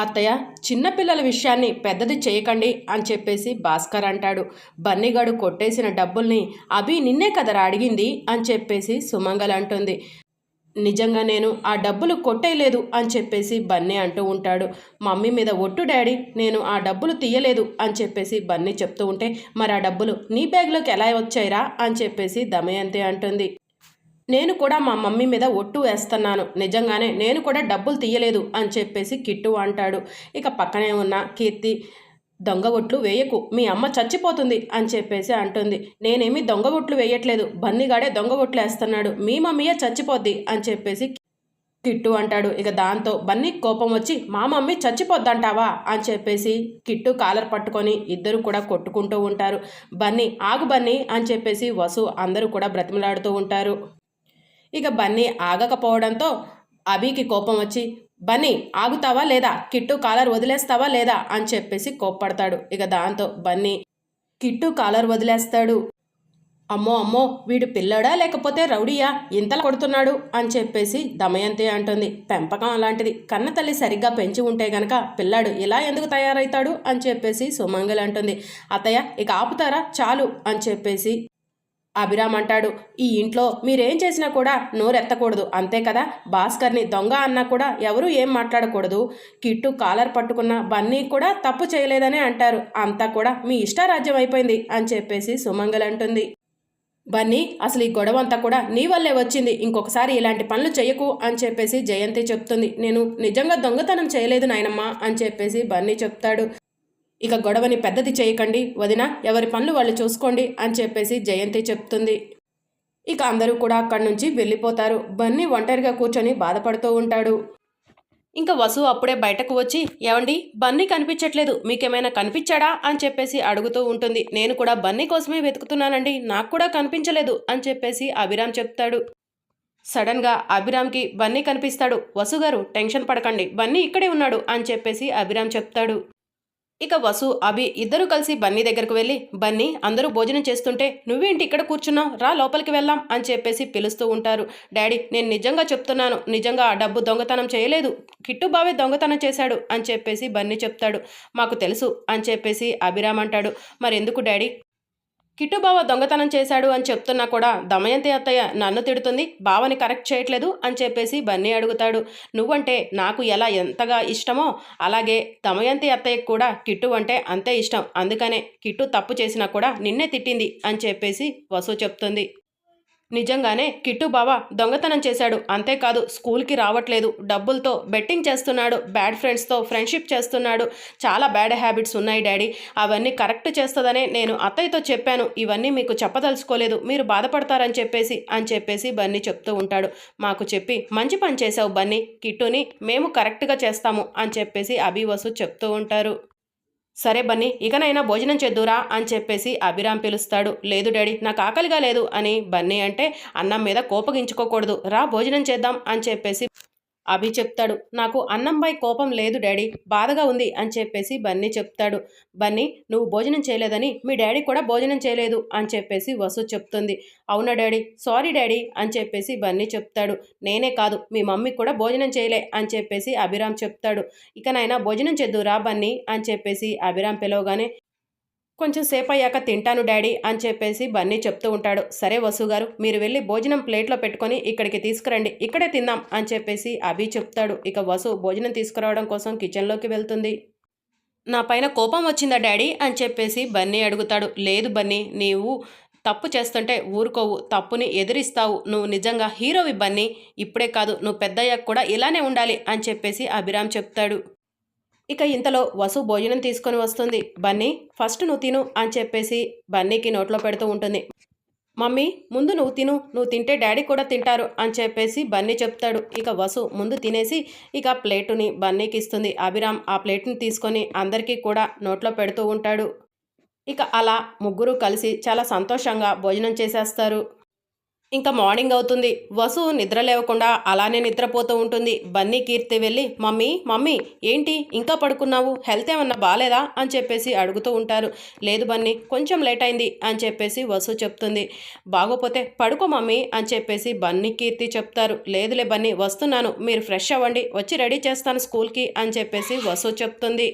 అత్తయ్య చిన్నపిల్లల విషయాన్ని పెద్దది చేయకండి అని చెప్పేసి భాస్కర్ అంటాడు. బన్నీగాడు కొట్టేసిన డబ్బుల్ని అభి నిన్నే కదరా అడిగింది అని చెప్పేసి సుమంగల్ అంటుంది. నిజంగా నేను ఆ డబ్బులు కొట్టేయలేదు అని చెప్పేసి బన్నీ అంటూ ఉంటాడు. మమ్మీ మీద ఒట్టు డాడీ నేను ఆ డబ్బులు తీయలేదు అని చెప్పేసి బన్నీ చెప్తూ ఉంటే మరి ఆ డబ్బులు నీ బ్యాగ్లోకి ఎలా వచ్చాయిరా? అని చెప్పేసి దమయంతి అంటుంది. నేను కూడా మా మమ్మీ మీద ఒట్టు వేస్తున్నాను. నిజంగానే నేను కూడా డబ్బులు తీయలేదు అని చెప్పేసి కిట్టు అంటాడు. ఇక పక్కనే ఉన్న కీర్తి దొంగ ఒట్లు వేయకు. మీ అమ్మ చచ్చిపోతుంది అని చెప్పేసి అంటుంది. నేనేమి దొంగ ఒట్లు వేయట్లేదు. బన్నిగాడే దొంగ ఒట్లు వేస్తున్నాడు. మీ మమ్మీయే చచ్చిపోద్ది అని చెప్పేసి కిట్టు అంటాడు. ఇక దాంతో బన్నీ కోపం వచ్చి మా మమ్మీ చచ్చిపోద్దంటావా? అని చెప్పేసి కిట్టు కాలర్ పట్టుకొని ఇద్దరు కూడా కొట్టుకుంటూ ఉంటారు. బన్నీ ఆగు బన్నీ అని చెప్పేసి వసు అందరూ కూడా బ్రతిమలాడుతూ ఉంటారు. ఇక బన్నీ ఆగకపోవడంతో అభికి కోపం వచ్చి బన్నీ ఆగుతావా లేదా? కిట్టు కాలర్ వదిలేస్తావా లేదా? అని చెప్పేసి కోప్పడతాడు. ఇక దాంతో బన్నీ కిట్టు కాలర్ వదిలేస్తాడు. అమ్మో అమ్మో వీడు పిల్లడా లేకపోతే రౌడీయా? ఇంతలా కొడుతున్నాడు? అని చెప్పేసి దమయంతి అంటుంది. పెంపకం అలాంటిది. కన్న తల్లి సరిగ్గా పెంచి ఉంటే గనక పిల్లాడు ఇలా ఎందుకు తయారవుతాడు అని చెప్పేసి సుమంగలి అంటుంది. అతయ్య ఇక ఆపుతారా? చాలు. అని చెప్పేసి అభిరామ్ అంటాడు ఈ ఇంట్లో మీరేం చేసినా కూడా నోరెత్తకూడదు. అంతే కదా? భాస్కర్ని దొంగ అన్నా కూడా ఎవరూ ఏం మాట్లాడకూడదు. కిట్టు కాలర్ పట్టుకున్న బన్నీ కూడా తప్పు చేయలేదనే అంటారు. అంతా కూడా మీ ఇష్టారాజ్యం అయిపోయింది అని చెప్పేసి సుమంగల్ అంటుంది. బన్నీ అసలు ఈ గొడవ అంతా కూడా నీ వల్లే వచ్చింది. ఇంకొకసారి ఇలాంటి పనులు చేయకు అని చెప్పేసి జయంతి చెప్తుంది. నేను నిజంగా దొంగతనం చేయలేదు నాయనమ్మ అని చెప్పేసి బన్నీ చెప్తాడు. ఇక గొడవని పెద్దది చేయకండి వదిన ఎవరి పనులు వాళ్ళు చూసుకోండి అని చెప్పేసి జయంతి చెప్తుంది. ఇక అందరూ కూడా అక్కడి నుంచి వెళ్ళిపోతారు. బన్నీ ఒంటరిగా కూర్చొని బాధపడుతూ ఉంటాడు. ఇంకా వసు అప్పుడే బయటకు వచ్చి ఏమండి బన్నీ కనిపించట్లేదు మీకేమైనా కనిపించాడా? అని చెప్పేసి అడుగుతూ ఉంటుంది. నేను కూడా బన్నీ కోసమే వెతుకుతున్నానండి నాకు కూడా కనిపించలేదు అని చెప్పేసి అభిరామ్ చెప్తాడు. సడన్గా అభిరామ్కి బన్నీ కనిపిస్తాడు. వసు గారు టెన్షన్ పడకండి బన్నీ ఇక్కడే ఉన్నాడు అని చెప్పేసి అభిరామ్ చెప్తాడు. ఇక వసు అభి ఇద్దరు కలిసి బన్నీ దగ్గరకు వెళ్ళి బన్నీ అందరూ భోజనం చేస్తుంటే నువ్వేంటి ఇక్కడ కూర్చున్నావు? రా లోపలికి వెళ్దాం అని చెప్పేసి పిలుస్తూ ఉంటారు. డాడీ నేను నిజంగా చెప్తున్నాను. నిజంగా ఆ డబ్బు దొంగతనం చేయలేదు. కిట్టు బావే దొంగతనం చేశాడు అని చెప్పేసి బన్నీ చెప్తాడు. మాకు తెలుసు అని చెప్పేసి అభిరామ్ అంటాడు. మరెందుకు డాడీ? కిట్టు బావ దొంగతనం చేశాడు అని చెప్తున్నా కూడా దమయంతి అత్తయ్య నన్ను తిడుతుంది బావని కరెక్ట్ చేయట్లేదు అని చెప్పేసి బన్నీ అడుగుతాడు. నువ్వంటే నాకు ఎలా ఎంతగా ఇష్టమో అలాగే దమయంతి అత్తయ్యకు కూడా కిట్టు అంటే అంతే ఇష్టం. అందుకనే కిట్టు తప్పు చేసినా కూడా నిన్నే తిట్టింది అని చెప్పేసి వసు చెప్తుంది. నిజంగానే కిట్టు బావ దొంగతనం చేశాడు. అంతేకాదు స్కూల్కి రావట్లేదు. డబ్బులతో బెట్టింగ్ చేస్తున్నాడు. బ్యాడ్ ఫ్రెండ్స్తో ఫ్రెండ్షిప్ చేస్తున్నాడు. చాలా బ్యాడ్ హ్యాబిట్స్ ఉన్నాయి డాడీ. అవన్నీ కరెక్ట్ చేస్తుందనే నేను అత్తయ్యతో చెప్పాను. ఇవన్నీ మీకు చెప్పదలుచుకోలేదు. మీరు బాధపడతారని చెప్పేసి అని చెప్పేసి బన్నీ చెప్తూ ఉంటాడు. మాకు చెప్పి మంచి పని చేసావు బన్నీ. కిట్టుని మేము కరెక్ట్గా చేస్తాము అని చెప్పేసి అభివసు చెప్తూ ఉంటారు. సరే బన్నీ ఇకనైనా భోజనం చేద్దురా అని చెప్పేసి అభిరామ్ పిలుస్తాడు. లేదు డాడీ నాకు ఆకలిగా లేదు అని బన్నీ అంటే అన్నం మీద కోపగించుకోకూడదు. రా భోజనం చేద్దాం అని చెప్పేసి అభి చెప్తాడు. నాకు అన్నంపై కోపం లేదు డాడీ. బాధగా ఉంది అని చెప్పేసి బన్నీ చెప్తాడు. బన్నీ నువ్వు భోజనం చేయలేదని మీ డాడీ కూడా భోజనం చేయలేదు అని చెప్పేసి వసు చెప్తుంది. అవునా డాడీ? సారీ డాడీ అని చెప్పేసి బన్నీ చెప్తాడు. నేనే కాదు మీ మమ్మీ కూడా భోజనం చేయలే అని చెప్పేసి అభిరామ్ చెప్తాడు. ఇకనైనా భోజనం చేద్దురా బన్నీ అని చెప్పేసి అభిరామ్ పిలవగానే కొంచెం సేపు అయ్యాక తింటాను డాడీ అని చెప్పేసి బన్నీ చెప్తూ ఉంటాడు. సరే వసు గారు మీరు వెళ్ళి భోజనం ప్లేట్లో పెట్టుకొని ఇక్కడికి తీసుకురండి. ఇక్కడే తిందాం అని చెప్పేసి అభి చెప్తాడు. ఇక వసు భోజనం తీసుకురావడం కోసం కిచెన్లోకి వెళ్తుంది. నా పైన కోపం వచ్చిందా డాడీ? అని చెప్పేసి బన్నీ అడుగుతాడు. లేదు బన్నీ నీవు తప్పు చేస్తుంటే ఊరుకోవు. తప్పుని ఎదిరిస్తావు. నువ్వు నిజంగా హీరోవి బన్నీ. ఇప్పుడే కాదు నువ్వు పెద్దయ్యాక కూడా ఇలానే ఉండాలి అని చెప్పేసి అభిరామ్ చెప్తాడు. ఇక ఇంతలో వసు భోజనం తీసుకొని వస్తుంది. బన్నీ ఫస్ట్ నువ్వు తిను అని చెప్పేసి బన్నీకి నోట్లో పెడుతూ ఉంటుంది. మమ్మీ ముందు నువ్వు తిను నువ్వు తింటే డాడీ కూడా తింటారు అని చెప్పేసి బన్నీ చెప్తాడు. ఇక వసు ముందు తినేసి ఇక ప్లేటుని బన్నీకి ఇస్తుంది. అభిరామ్ ఆ ప్లేట్ని తీసుకొని అందరికీ కూడా నోట్లో పెడుతూ ఉంటాడు. ఇక అలా ముగ్గురు కలిసి చాలా సంతోషంగా భోజనం చేసేస్తారు. ఇంకా మార్నింగ్ అవుతుంది. వసు నిద్ర లేవకుండా అలానే నిద్రపోతూ ఉంటుంది. బన్నీ కీర్తి వెళ్ళి మమ్మీ మమ్మీ ఏంటి? ఇంకా పడుకున్నావు? హెల్త్ ఏమన్నా బాగాలేదా అని చెప్పేసి అడుగుతూ ఉంటారు. లేదు బన్నీ కొంచెం లేట్ అయింది అని చెప్పేసి వసు చెప్తుంది. బాగోపోతే పడుకో మమ్మీ అని చెప్పేసి బన్నీ కీర్తి చెప్తారు. లేదులే బన్నీ వస్తున్నాను. మీరు ఫ్రెష్ అవ్వండి. వచ్చి రెడీ చేస్తాను స్కూల్కి అని చెప్పేసి వసు చెప్తుంది.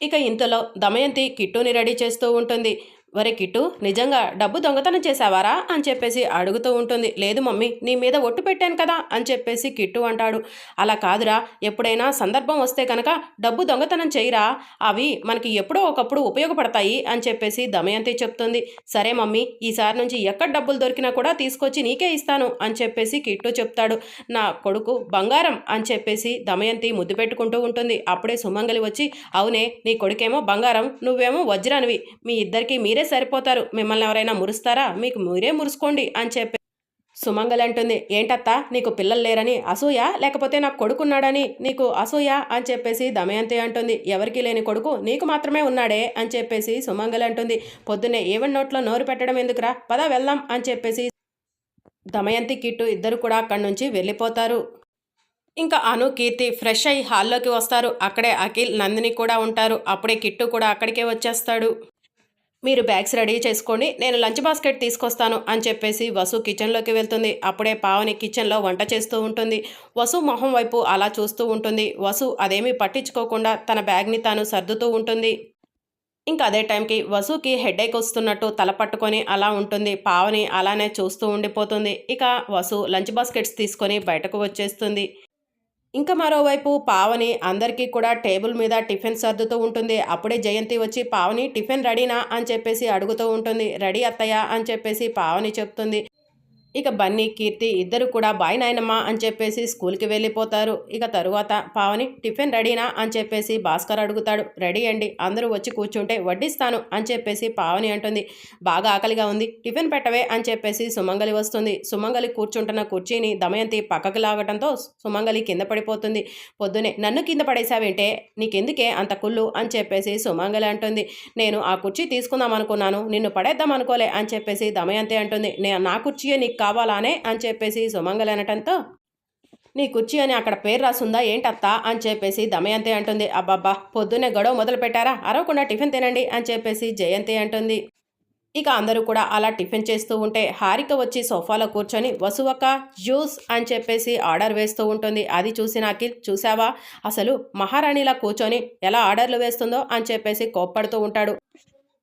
ఇక ఇంతలో దమయంతి కిట్టుని రెడీ చేస్తూ ఉంటుంది. వరే కిట్టు నిజంగా డబ్బు దొంగతనం చేశావారా? అని చెప్పేసి అడుగుతూ ఉంటుంది. లేదు మమ్మీ నీ మీద ఒట్టు పెట్టాను కదా? అని చెప్పేసి కిట్టు అంటాడు. అలా కాదురా ఎప్పుడైనా సందర్భం వస్తే కనుక డబ్బు దొంగతనం చేయరా? అవి మనకి ఎప్పుడో ఒకప్పుడు ఉపయోగపడతాయి అని చెప్పేసి దమయంతి చెప్తుంది. సరే మమ్మీ ఈసారి నుంచి ఎక్కడ డబ్బులు దొరికినా కూడా తీసుకొచ్చి నీకే ఇస్తాను అని చెప్పేసి కిట్టు చెప్తాడు. నా కొడుకు బంగారం అని చెప్పేసి దమయంతి ముద్దు పెట్టుకుంటూ ఉంటుంది. అప్పుడే సుమంగలి వచ్చి అవునే నీ కొడుకేమో బంగారం నువ్వేమో వజ్రానివి. మీ ఇద్దరికి మీరే సరిపోతారు. మిమ్మల్ని ఎవరైనా మురుస్తారా? మీకు మీరే మురుసుకోండి అని చెప్పి సుమంగలి అంటుంది. ఏంటత్తా? నీకు పిల్లలు లేరని? అసూయ? లేకపోతే నాకు కొడుకున్నాడని? నీకు అసూయ? అని చెప్పేసి దమయంతి అంటుంది. ఎవరికీ లేని కొడుకు నీకు మాత్రమే ఉన్నాడే? అని చెప్పేసి సుమంగలి అంటుంది. పొద్దున్నే ఏవన్ నోట్లో నోరు పెట్టడం ఎందుకురా? పద వెళ్దాం అని చెప్పేసి దమయంతి కిట్టు ఇద్దరు కూడా అక్కడి నుంచి వెళ్ళిపోతారు. ఇంకా అను కీర్తి ఫ్రెష్ అయ్యి హాల్లోకి వస్తారు. అక్కడే అఖిల్ నందిని కూడా ఉంటారు. అప్పుడే కిట్టు కూడా అక్కడికే వచ్చేస్తాడు. మీరు బ్యాగ్స్ రెడీ చేసుకోండి నేను లంచ్ బాస్కెట్ తీసుకొస్తాను అని చెప్పేసి వసు కిచెన్లోకి వెళ్తుంది. అప్పుడే పావని కిచెన్లో వంట చేస్తూ ఉంటుంది. వసు మొహం వైపు అలా చూస్తూ ఉంటుంది. వసు అదేమీ పట్టించుకోకుండా తన బ్యాగ్ని తాను సర్దుతూ ఉంటుంది. ఇంకా అదే టైంకి వసుకి హెడేక్ వస్తున్నట్టు తల పట్టుకొని అలా ఉంటుంది. పావని అలానే చూస్తూ ఉండిపోతుంది. ఇక వసు లంచ్ బాస్కెట్స్ తీసుకొని బయటకు వచ్చేస్తుంది. ఇంకా మరోవైపు పావని అందరికీ కూడా టేబుల్ మీద టిఫిన్ సర్దుతూ ఉంటుంది. అప్పుడే జయంతి వచ్చి పావని టిఫిన్ రెడీనా? అని చెప్పేసి అడుగుతూ ఉంటుంది. రెడీ అత్తయ్య అని చెప్పేసి పావని చెప్తుంది. ఇక బన్నీ కీర్తి ఇద్దరు కూడా బాయ్ నాయనమ్మ అని చెప్పేసి స్కూల్కి వెళ్ళిపోతారు. ఇక తరువాత పావని టిఫిన్ రెడీనా అని చెప్పేసి భాస్కర్ అడుగుతాడు. రెడీ అండి అందరూ వచ్చి కూర్చుంటే వడ్డిస్తాను అని చెప్పేసి పావని అంటుంది. బాగా ఆకలిగా ఉంది టిఫిన్ పెట్టవే అని చెప్పేసి సుమంగలి వస్తుంది. సుమంగలి కూర్చుంటున్న కుర్చీని దమయంతి పక్కకు లాగటంతో సుమంగలి కింద పడిపోతుంది. పొద్దునే నన్ను కింద పడేసావేంటే నీకెందుకే అంత కుళ్ళు? అని చెప్పేసి సుమంగలి అంటుంది. నేను ఆ కుర్చీ తీసుకుందాం అనుకున్నాను నిన్ను పడేద్దాం అనుకోలే అని చెప్పేసి దమయంతి అంటుంది. నా కుర్చీయే నీకు కావాలానే అని చెప్పేసి సుమంగలి అనటంతో నీ కుర్చీ అని అక్కడ పేరు రాసుందా ఏంటత్తా? అని చెప్పేసి దమయంతి అంటుంది అబ్బబ్బా పొద్దున్నే గొడవ మొదలు పెట్టారా అరవకుండా టిఫిన్ తినండి అని చెప్పేసి జయంతి అంటుంది. ఇక అందరూ కూడా అలా టిఫిన్ చేస్తూ ఉంటే హారిక వచ్చి సోఫాలో కూర్చొని వసువక్క జ్యూస్ అని చెప్పేసి ఆర్డర్ వేస్తూ ఉంటుంది. అది చూసిన అఖిల్ చూసావా? అసలు మహారాణిలా కూర్చొని ఎలా ఆర్డర్లు వేస్తుందో అని చెప్పేసి కోప్పడుతూ ఉంటాడు.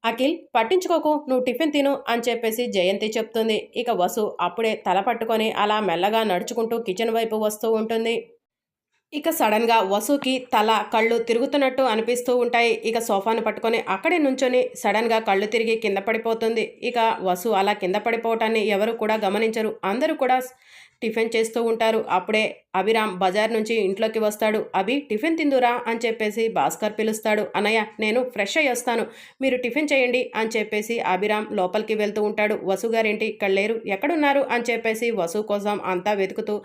అఖిల్ పట్టించుకోకు నువ్వు టిఫిన్ తిను అని చెప్పేసి జయంతి చెప్తుంది. ఇక వసు అప్పుడే తల పట్టుకొని అలా మెల్లగా నడుచుకుంటూ కిచెన్ వైపు వస్తూ ఉంటుంది. ఇక సడన్గా వసుకి తల కళ్ళు తిరుగుతున్నట్టు అనిపిస్తూ ఉంటాయి. ఇక సోఫాను పట్టుకొని అక్కడే నుంచొని సడన్గా కళ్ళు తిరిగి కింద పడిపోతుంది. ఇక వసు అలా కింద పడిపోవటాన్ని ఎవరు కూడా గమనించరు. అందరూ కూడా టిఫిన్ చేస్తూ ఉంటారు. అప్పుడే అభిరామ్ బజార్ నుంచి ఇంట్లోకి వస్తాడు. అభి టిఫిన్ తిందురా అని చెప్పేసి భాస్కర్ పిలుస్తాడు. అన్నయ్య నేను ఫ్రెష్ అయ్యి వస్తాను. మీరు టిఫిన్ చేయండి అని చెప్పేసి అభిరామ్ లోపలికి వెళ్తూ ఉంటాడు. వసు గారింటి? ఇక్కడ లేరు ఎక్కడున్నారు? అని చెప్పేసి వసు కోసం అంతా వెతుకుతూ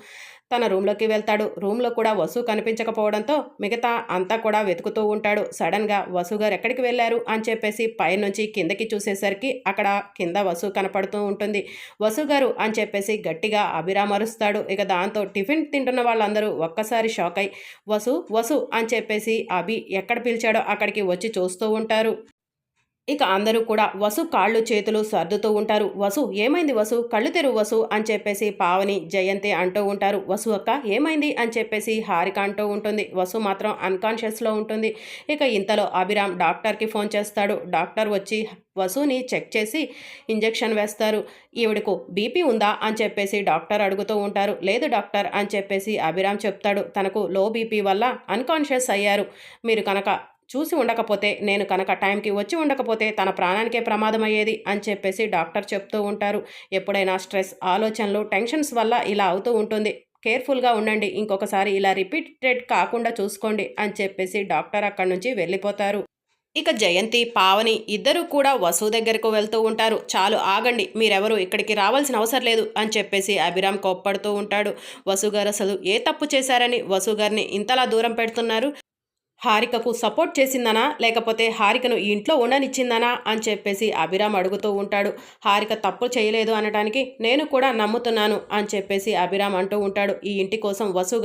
తన రూమ్లోకి వెళ్తాడు. రూమ్లో కూడా వసు కనిపించకపోవడంతో మిగతా అంతా కూడా వెతుకుతూ ఉంటాడు. సడన్గా వసు గారు ఎక్కడికి వెళ్ళారు? అని చెప్పేసి పైనుంచి కిందకి చూసేసరికి అక్కడ కింద వసు కనపడుతూ ఉంటుంది. వసు గారు అని చెప్పేసి గట్టిగా అరుస్తాడు ఇక దాంతో టిఫిన్ తింటున్న వాళ్ళందరూ ఒక్కసారి షాక్ అయి వసు వసు అని చెప్పేసి అభి ఎక్కడ పిలిచాడో అక్కడికి వచ్చి చూస్తూ ఉంటారు. ఇక అందరూ కూడా వసు కాళ్ళు చేతులు సర్దుతూ ఉంటారు. వసు ఏమైంది వసు? కళ్ళు తెరు వసు అని చెప్పేసి పావని జయంతి అంటూ ఉంటారు. వసు అక్క ఏమైంది అని చెప్పేసి హారిక అంటూ ఉంటుంది. వసు మాత్రం అన్కాన్షియస్లో ఉంటుంది. ఇక ఇంతలో అభిరామ్ డాక్టర్కి ఫోన్ చేస్తాడు. డాక్టర్ వచ్చి వసుని చెక్ చేసి ఇంజెక్షన్ వేస్తారు. ఈవిడకు బీపీ ఉందా అని చెప్పేసి డాక్టర్ అడుగుతూ ఉంటారు. లేదు డాక్టర్ అని చెప్పేసి అభిరామ్ చెప్తాడు. తనకు లో బీపీ వల్ల అన్కాన్షియస్ అయ్యారు. మీరు కనుక చూసి ఉండకపోతే నేను కనుక టైంకి వచ్చి ఉండకపోతే తన ప్రాణానికే ప్రమాదం అయ్యేది అని చెప్పేసి డాక్టర్ చెప్తూ ఉంటారు. ఎప్పుడైనా స్ట్రెస్ ఆలోచనలు టెన్షన్స్ వల్ల ఇలా అవుతూ ఉంటుంది. కేర్ఫుల్గా ఉండండి. ఇంకొకసారి ఇలా రిపీటెడ్ కాకుండా చూసుకోండి అని చెప్పేసి డాక్టర్ అక్కడి నుంచి వెళ్ళిపోతారు. ఇక జయంతి పావని ఇద్దరు కూడా వసు దగ్గరకు వెళ్తూ ఉంటారు. చాలు ఆగండి. మీరెవరు ఇక్కడికి రావాల్సిన అవసరం లేదు అని చెప్పేసి అభిరామ్ కోప్పడుతూ ఉంటాడు. వసు గారు అసలు ఏ తప్పు చేశారని వసు గారిని ఇంతలా దూరం పెడుతున్నారు? హారికకు సపోర్ట్ చేసిందనా? లేకపోతే హారికను ఈ ఇంట్లో ఉండనిచ్చిందనా? అని చెప్పేసి అభిరామ్ అడుగుతూ ఉంటాడు. హారిక తప్పు చేయలేదు అనటానికి నేను కూడా నమ్ముతున్నాను అని చెప్పేసి అభిరామ్ అంటూ ఉంటాడు. ఈ ఇంటి కోసం వసు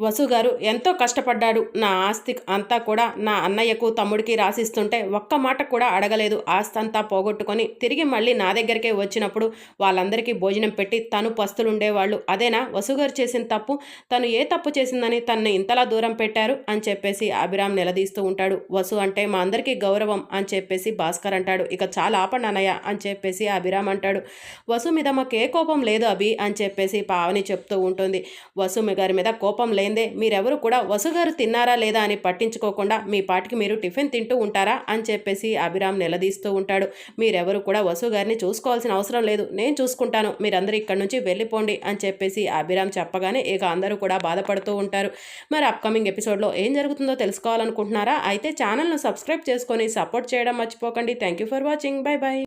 వసు గారు ఎంతో కష్టపడ్డాడు. నా ఆస్తి అంతా కూడా నా అన్నయ్యకు తమ్ముడికి రాసిస్తుంటే ఒక్క మాట కూడా అడగలేదు. ఆస్తి అంతా పోగొట్టుకొని తిరిగి మళ్ళీ నా దగ్గరికే వచ్చినప్పుడు వాళ్ళందరికీ భోజనం పెట్టి తను పస్తులు ఉండేవాళ్ళు అదేనా? వసు గారు చేసిన తప్పు? తను ఏ తప్పు చేసిందని తనని ఇంతలా దూరం పెట్టారు? అని చెప్పేసి అభిరామ్ నిలదీస్తూ ఉంటాడు. వసు అంటే మా అందరికీ గౌరవం అని చెప్పేసి భాస్కర్ అంటాడు. ఇక చాలా ఆపండి అన్నయ్య అని చెప్పేసి అభిరామ్ అంటాడు. వసు మీద మాకు ఏ కోపం లేదు అభి అని చెప్పేసి పావని చెప్తూ ఉంటుంది. వసు మీ గారి మీద కోపం లేదు. మీరెవరు కూడా వసుగారు తిన్నారా లేదా అని పట్టించుకోకుండా మీ పాటికి మీరు టిఫిన్ తింటూ ఉంటారా అని చెప్పేసి అభిరామ్ నిలదీస్తూ ఉంటాడు. మీరెవరు కూడా వసుగారిని చూసుకోవాల్సిన అవసరం లేదు. నేను చూసుకుంటాను. మీరందరూ ఇక్కడ నుంచి వెళ్ళిపోండి అని చెప్పేసి అభిరామ్ చెప్పగానే ఇక అందరూ కూడా బాధపడుతూ ఉంటారు. మరి అప్కమింగ్ ఎపిసోడ్లో ఏం జరుగుతుందో తెలుసుకోవాలనుకుంటున్నారా? అయితే ఛానల్ను సబ్స్క్రైబ్ చేసుకొని సపోర్ట్ చేయడం మర్చిపోకండి. Thank you for watching bye bye